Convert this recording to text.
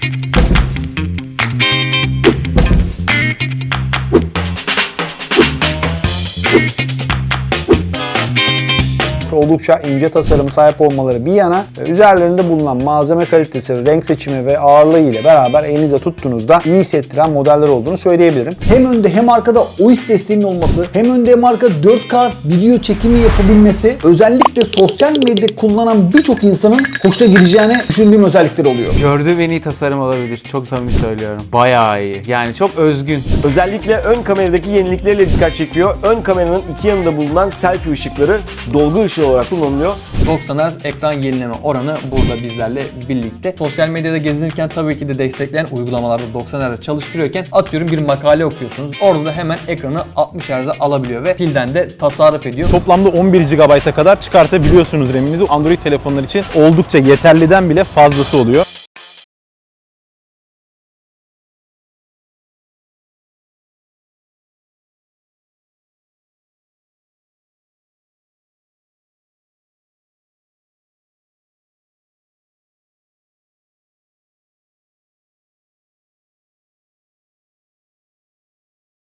thank you oldukça ince tasarım sahip olmaları bir yana e, üzerlerinde bulunan malzeme kalitesi, renk seçimi ve ağırlığı ile beraber elinize tuttuğunuzda iyi hissettiren modeller olduğunu söyleyebilirim. Hem önde hem arkada OIS desteğinin olması, hem önde hem arkada 4K video çekimi yapabilmesi özellikle sosyal medya kullanan birçok insanın hoşuna gideceğini düşündüğüm özellikler oluyor. Gördüğüm en iyi tasarım olabilir. Çok samimi söylüyorum. Bayağı iyi. Yani çok özgün. Özellikle ön kameradaki yenilikleriyle dikkat çekiyor. Ön kameranın iki yanında bulunan selfie ışıkları dolgu ışığı olarak kullanılıyor. 90 Hz ekran yenileme oranı burada bizlerle birlikte. Sosyal medyada gezinirken tabii ki de destekleyen uygulamalarda 90 Hz çalıştırıyorken atıyorum bir makale okuyorsunuz. Orada da hemen ekranı 60 Hz'e alabiliyor ve pilden de tasarruf ediyor. Toplamda 11 GB'a kadar çıkartabiliyorsunuz RAM'inizi. Android telefonlar için oldukça yeterliden bile fazlası oluyor.